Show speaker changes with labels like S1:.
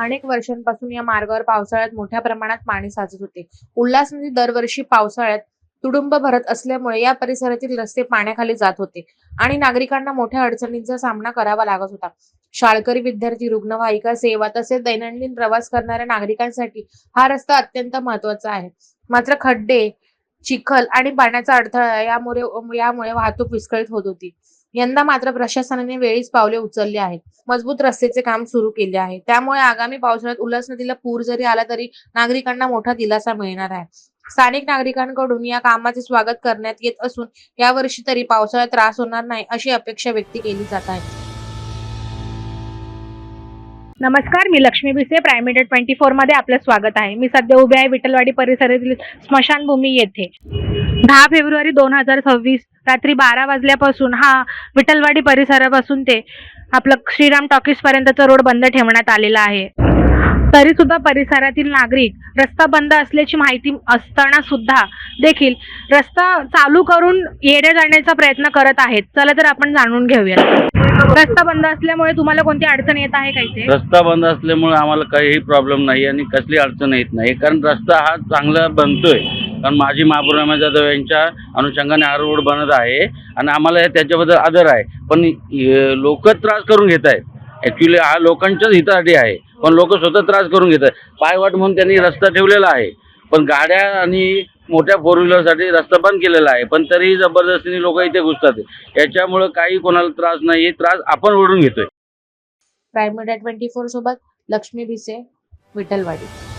S1: अनेक वर्षांपासून या मार्गावर पावसाळ्यात मोठ्या प्रमाणात पाणी साचत होते. उल्हास नदी दरवर्षी पावसाळ्यात तुडुंब भरत असल्यामुळे या परिसरातील रस्ते पाण्याखाली जात होते आणि नागरिकांना मोठ्या अडचणींचा सामना करावा लागत होता. शाळकरी विद्यार्थी रुग्णवाहिका सेवा तसेच दैनंदिन प्रवास करणाऱ्या नागरिकांसाठी हा रस्ता अत्यंत महत्त्वाचा आहे. मात्र खड्डे चिखल आणि पाण्याचा अडथळा यामुळे यामुळे वाहतूक विस्कळीत होत होती. यंदा मात्र प्रशासनाने वेळीच पावले उचलली आहेत. मजबूत रस्त्याचे काम सुरू केले आहे. त्यामुळे आगामी पावसाळ्यात उल्हास नदीला पूर जरी आला तरी नागरिकांना मोठा दिलासा मिळणार आहे. स्थानिक नागरिकांकडून या कामाचे स्वागत करण्यात येत असून यावर्षी तरी पावसाळ्यात त्रास होणार नाही अशी अपेक्षा व्यक्त केली जात आहे. नमस्कार मी लक्ष्मी भिसे प्रायमेटेड ट्वेंटी फोरमध्ये आपलं स्वागत आहे. मी सध्या उभे आहे विठ्ठलवाडी परिसरातील स्मशानभूमी येथे. दहा फेब्रुवारी दोन हजार सव्वीस रात्री बारा वाजल्यापासून हा विठ्ठलवाडी परिसरापासून ते आपलं श्रीराम टॉकीजपर्यंतचा रोड बंद ठेवण्यात आलेला आहे. तरी सुद्धा परिसरातील नागरिक रस्ता बंद असल्याची माहिती असताना सुद्धा देखील रस्ता चालू करून येण्या जाण्याचा प्रयत्न करत आहेत. चला तर आपण जाणून घेऊया रस्ता बंद असल्यामुळे तुम्हाला कोणती अडचण येत आहे काही
S2: रस्ता बंद असल्यामुळे आम्हाला काहीही प्रॉब्लेम नाही आणि कसली अडचण येत नाही. कारण रस्ता हा चांगला बनतोय. कारण माझी महापुरामा जाधव यांच्या अनुषंगाने हा रोड बनत आहे आणि आम्हाला त्याच्याबद्दल आदर आहे. पण लोक त्रास करून घेत आहेत. ॲक्च्युली हा लोकांच्याच हितासाठी आहे. पण लोक स्वतः त्रास करून घेतात. पायवाट म्हणून त्यांनी रस्ता ठेवलेला आहे. पण गाड्या आणि मोठ्या फोर व्हीलरसाठी रस्ता बंद केलेला आहे. पण तरीही जबरदस्तीने लोक इथे घुसतात. याच्यामुळे काही कोणाला त्रास नाही. त्रास आपण ओढून घेतोय.
S1: प्राईम ट्वेंटी फोर सोबत लक्ष्मी भिसे विठ्ठलवाडी.